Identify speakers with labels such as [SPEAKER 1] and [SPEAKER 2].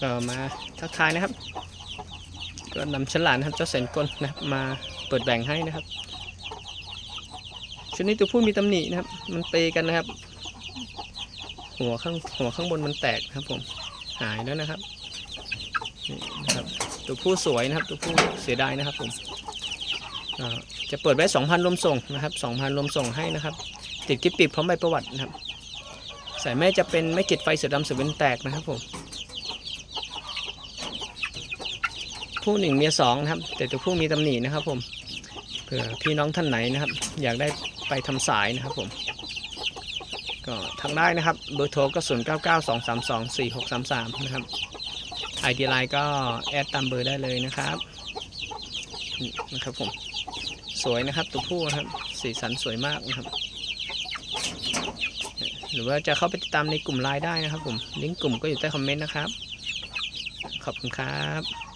[SPEAKER 1] ก็มาทักทายนะครับ ก็นำฉลามนะครับเจ้าแสนกลนะครับมาเปิดแบ่งให้นะครับชุดนี้ตัวผู้มีตำหนินะครับ มันเปกันนะครับ หัวข้างหัวข้างบนมันแตกนะครับผมหายแล้วนะครับนี่นะครับ ตัวผู้สวยนะครับ ตัวผู้เสียดายนะครับผมจะเปิดไว้2,000รวมส่งนะครับ2,000รวมส่งให้นะครับ ติดกิ๊บปิดพร้อมใบประวัตินะครับ สายแม่จะเป็นไม่เกล็ดไฟเสือดำเสือเวนแตกนะครับผม ผู้หนึ่งเมียสองนะครับ แต่ตัวผู้มีตำหนินะครับผมเผื่อพี่น้องท่านไหนนะครับ อยากได้ไปทำสายนะครับผม ก็ทางได้นะครับเบอร์โทรก็0 9 9 2 3 2 4 6 3 3นะครับไอดีไลน์ก็แอดตามเบอร์ได้เลยนะครับนี่นะครับผมสวยนะครับตัวผู้นะครับสีสันสวยมากนะครับ หรือว่าจะเข้าไปติดตามในกลุ่มไลน์ได้นะครับผมลิงก์กลุ่มก็อยู่ใต้คอมเมนต์นะครับ ขอบคุณครับ